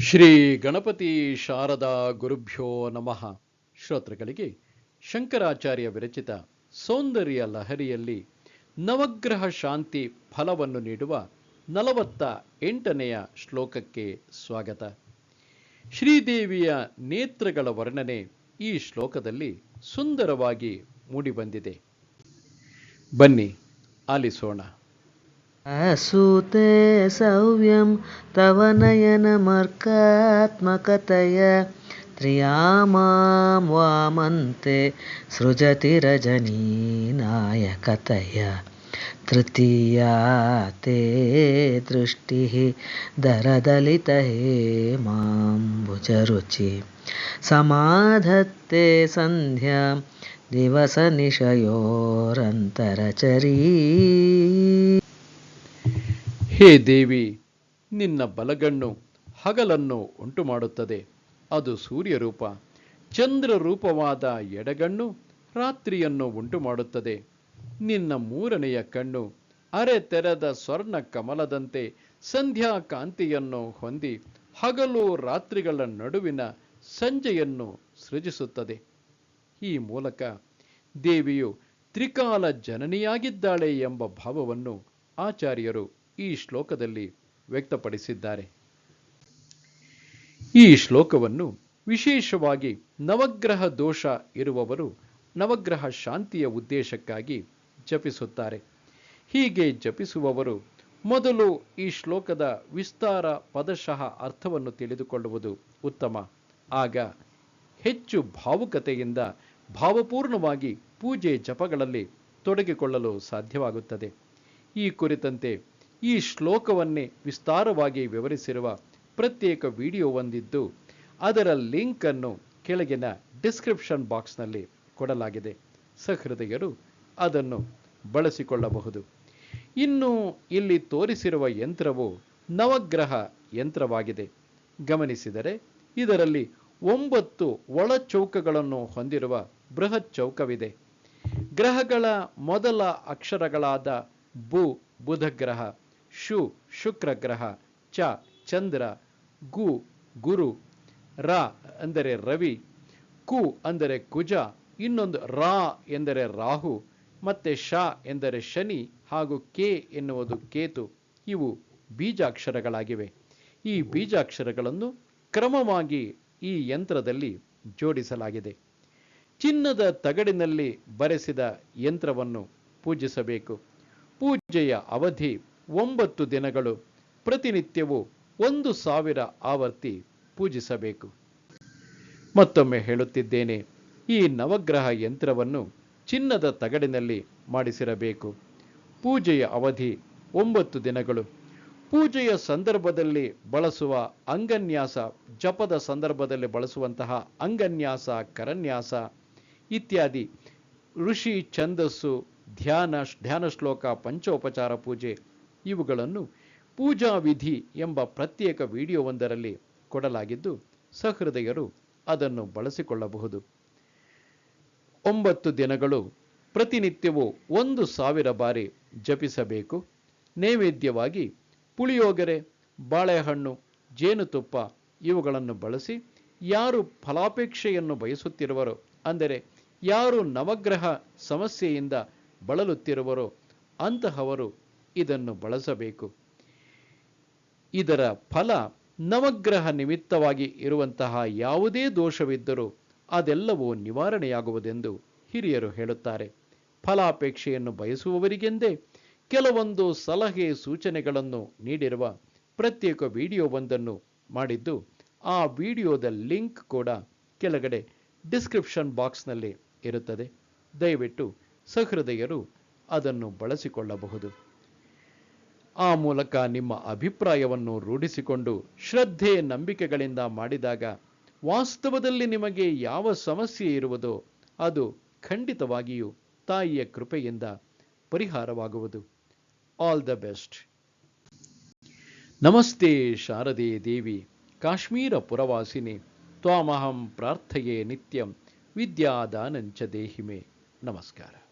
ಶ್ರೀ ಗಣಪತಿ ಶಾರದಾ ಗುರುಭ್ಯೋ ನಮಃ. ಶ್ರೋತೃಗಳಿಗೆ ಶಂಕರಾಚಾರ್ಯ ವಿರಚಿತ ಸೌಂದರ್ಯ ಲಹರಿಯಲ್ಲಿ ನವಗ್ರಹ ಶಾಂತಿ ಫಲವನ್ನು ನೀಡುವ ನಲವತ್ತ ಎಂಟನೆಯ ಶ್ಲೋಕಕ್ಕೆ ಸ್ವಾಗತ. ಶ್ರೀದೇವಿಯ ನೇತ್ರಗಳ ವರ್ಣನೆ ಈ ಶ್ಲೋಕದಲ್ಲಿ ಸುಂದರವಾಗಿ ಮೂಡಿಬಂದಿದೆ. ಬನ್ನಿ, ಆಲಿಸೋಣ. असूते सव्यं तव नयनमर्कात्मकतया त्रिया माँ वामन्ते सृजति तृतीया ते दृष्टिः दरदलितहेमाम्बुजरुचि समाधत्ते सन्ध्यां दिवसनिशयोरन्तरचरी ಹೇ ದೇವಿ, ನಿನ್ನ ಬಲಗಣ್ಣು ಹಗಲನ್ನು ಉಂಟು ಮಾಡುತ್ತದೆ ಅದು ಸೂರ್ಯರೂಪ. ಚಂದ್ರ ರೂಪವಾದ ಎಡಗಣ್ಣು ರಾತ್ರಿಯನ್ನು ಉಂಟು ಮಾಡುತ್ತದೆ ನಿನ್ನ ಮೂರನೆಯ ಕಣ್ಣು ಅರೆ ತೆರೆದ ಸ್ವರ್ಣ ಕಮಲದಂತೆ ಸಂಧ್ಯಾ ಕಾಂತಿಯನ್ನು ಹೊಂದಿ ಹಗಲು ರಾತ್ರಿಗಳ ನಡುವಿನ ಸಂಜೆಯನ್ನು ಸೃಜಿಸುತ್ತದೆ. ಈ ಮೂಲಕ ದೇವಿಯು ತ್ರಿಕಾಲ ಜನನಿಯಾಗಿದ್ದಾಳೆ ಎಂಬ ಭಾವವನ್ನು ಆಚಾರ್ಯರು ಈ ಶ್ಲೋಕದಲ್ಲಿ ವ್ಯಕ್ತಪಡಿಸಿದ್ದಾರೆ. ಈ ಶ್ಲೋಕವನ್ನು ವಿಶೇಷವಾಗಿ ನವಗ್ರಹ ದೋಷ ಇರುವವರು ನವಗ್ರಹ ಶಾಂತಿಯ ಉದ್ದೇಶಕ್ಕಾಗಿ ಜಪಿಸುತ್ತಾರೆ. ಹೀಗೆ ಜಪಿಸುವವರು ಮೊದಲು ಈ ಶ್ಲೋಕದ ವಿಸ್ತಾರ ಪದಶಃ ಅರ್ಥವನ್ನು ತಿಳಿದುಕೊಳ್ಳುವುದು ಉತ್ತಮ. ಆಗ ಹೆಚ್ಚು ಭಾವುಕತೆಯಿಂದ ಭಾವಪೂರ್ಣವಾಗಿ ಪೂಜೆ ಜಪಗಳಲ್ಲಿ ತೊಡಗಿಕೊಳ್ಳಲು ಸಾಧ್ಯವಾಗುತ್ತದೆ. ಈ ಕುರಿತಂತೆ ಈ ಶ್ಲೋಕವನ್ನೇ ವಿಸ್ತಾರವಾಗಿ ವಿವರಿಸಿರುವ ಪ್ರತ್ಯೇಕ ವಿಡಿಯೋ ಒಂದಿದ್ದು, ಅದರ ಲಿಂಕ್ ಅನ್ನು ಕೆಳಗಿನ ಡಿಸ್ಕ್ರಿಪ್ಷನ್ ಬಾಕ್ಸ್ನಲ್ಲಿ ಕೊಡಲಾಗಿದೆ. ಸಹೃದಯರು, ಅದನ್ನು ಬಳಸಿಕೊಳ್ಳಬಹುದು. ಇನ್ನು ಇಲ್ಲಿ ತೋರಿಸಿರುವ ಯಂತ್ರವು ನವಗ್ರಹ ಯಂತ್ರವಾಗಿದೆ. ಗಮನಿಸಿದರೆ, ಇದರಲ್ಲಿ ಒಂಬತ್ತು ಒಳ ಚೌಕಗಳನ್ನು ಹೊಂದಿರುವ ಬೃಹತ್ ಚೌಕವಿದೆ. ಗ್ರಹಗಳ ಮೊದಲ ಅಕ್ಷರಗಳಾದ ಬು ಬುಧ ಗ್ರಹ ಶು, ಶುಕ್ರ ಗ್ರಹ, ಚ, ಚಂದ್ರ, ಗು, ಗುರು, ರ ಅಂದರೆ ರವಿ, ಕು ಅಂದರೆ ಕುಜ, ಇನ್ನೊಂದು ರಾ ಎಂದರೆ ರಾಹು, ಮತ್ತೆ ಶ ಎಂದರೆ ಶನಿ ಹಾಗೂ ಕೆ ಎನ್ನುವುದು ಕೇತು. ಇವು ಬೀಜಾಕ್ಷರಗಳಾಗಿವೆ. ಈ ಬೀಜಾಕ್ಷರಗಳನ್ನು ಕ್ರಮವಾಗಿ ಈ ಯಂತ್ರದಲ್ಲಿ ಜೋಡಿಸಲಾಗಿದೆ. ಚಿನ್ನದ ತಗಡಿನಲ್ಲಿ ಬರೆಸಿದ ಯಂತ್ರವನ್ನು ಪೂಜಿಸಬೇಕು. ಪೂಜೆಯ ಅವಧಿ ಒಂಬತ್ತು ದಿನಗಳು ಪ್ರತಿನಿತ್ಯವೂ ಒಂದು ಸಾವಿರ ಆವರ್ತಿ ಪೂಜಿಸಬೇಕು. ಮತ್ತೊಮ್ಮೆ ಹೇಳುತ್ತಿದ್ದೇನೆ, ಈ ನವಗ್ರಹ ಯಂತ್ರವನ್ನು ಚಿನ್ನದ ತಗಡಿನಲ್ಲಿ ಮಾಡಿಸಿರಬೇಕು. ಪೂಜೆಯ ಅವಧಿ ಒಂಬತ್ತು ದಿನಗಳು. ಪೂಜೆಯ ಸಂದರ್ಭದಲ್ಲಿ ಬಳಸುವ ಅಂಗನ್ಯಾಸ, ಜಪದ ಸಂದರ್ಭದಲ್ಲಿ ಬಳಸುವಂತಹ ಅಂಗನ್ಯಾಸ, ಕರನ್ಯಾಸ ಇತ್ಯಾದಿ. ಋಷಿ ಛಂದಸ್ಸು, ಧ್ಯಾನ ಧ್ಯಾನ ಶ್ಲೋಕ, ಪಂಚೋಪಚಾರ ಪೂಜೆ ಇವುಗಳನ್ನು ಪೂಜಾ ವಿಧಿ ಎಂಬ ಪ್ರತ್ಯೇಕ ವಿಡಿಯೋವೊಂದರಲ್ಲಿ ಕೊಡಲಾಗಿದ್ದು ಸಹೃದಯರು ಅದನ್ನು ಬಳಸಿಕೊಳ್ಳಬಹುದು. ಒಂಬತ್ತು ದಿನಗಳು ಪ್ರತಿನಿತ್ಯವೂ ಒಂದು ಸಾವಿರ ಬಾರಿ ಜಪಿಸಬೇಕು. ನೈವೇದ್ಯವಾಗಿ ಪುಳಿಯೋಗರೆ, ಬಾಳೆಹಣ್ಣು, ಜೇನುತುಪ್ಪ ಇವುಗಳನ್ನು ಬಳಸಿ ಯಾರು ಫಲಾಪೇಕ್ಷೆಯನ್ನು ಬಯಸುತ್ತಿರುವರೋ, ಅಂದರೆ ಯಾರು ನವಗ್ರಹ ಸಮಸ್ಯೆಯಿಂದ ಬಳಲುತ್ತಿರುವರೋ ಅಂತಹವರು ಇದನ್ನು ಬಳಸಬೇಕು. ಇದರ ಫಲ ನವಗ್ರಹ ನಿಮಿತ್ತವಾಗಿ ಇರುವಂತಹ ಯಾವುದೇ ದೋಷವಿದ್ದರೂ ಅದೆಲ್ಲವೂ ನಿವಾರಣೆಯಾಗುವುದೆಂದು ಹಿರಿಯರು ಹೇಳುತ್ತಾರೆ. ಫಲಾಪೇಕ್ಷೆಯನ್ನು ಬಯಸುವವರಿಗೆಂದೇ ಕೆಲವೊಂದು ಸಲಹೆ ಸೂಚನೆಗಳನ್ನು ನೀಡಿರುವ ಪ್ರತ್ಯೇಕ ವಿಡಿಯೋವೊಂದನ್ನು ಮಾಡಿದ್ದು, ಆ ವಿಡಿಯೋದ ಲಿಂಕ್ ಕೂಡ ಕೆಳಗಡೆ ಡಿಸ್ಕ್ರಿಪ್ಷನ್ ಬಾಕ್ಸ್ನಲ್ಲಿ ಇರುತ್ತದೆ. ದಯವಿಟ್ಟು ಸಹೃದಯರು ಅದನ್ನು ಬಳಸಿಕೊಳ್ಳಬಹುದು. ಆ ಮೂಲಕ ನಿಮ್ಮ ಅಭಿಪ್ರಾಯವನ್ನು ರೂಢಿಸಿಕೊಂಡು ಶ್ರದ್ಧೆ ನಂಬಿಕೆಗಳಿಂದ ಮಾಡಿದಾಗ ವಾಸ್ತವದಲ್ಲಿ ನಿಮಗೆ ಯಾವ ಸಮಸ್ಯೆ ಇರುವುದೋ ಅದು ಖಂಡಿತವಾಗಿಯೂ ತಾಯಿಯ ಕೃಪೆಯಿಂದ ಪರಿಹಾರವಾಗುವುದು. ಆಲ್ ದ ಬೆಸ್ಟ್ ನಮಸ್ತೆ ಶಾರದೆ ದೇವಿ. ಕಾಶ್ಮೀರ ಪುರವಾಸಿನಿ. ತ್ವಾಮಹಂ ಪ್ರಾರ್ಥೆಯೇ ನಿತ್ಯಂ. ವಿದ್ಯಾದಾನಂಚ ದೇಹಿಮೆ. ನಮಸ್ಕಾರ.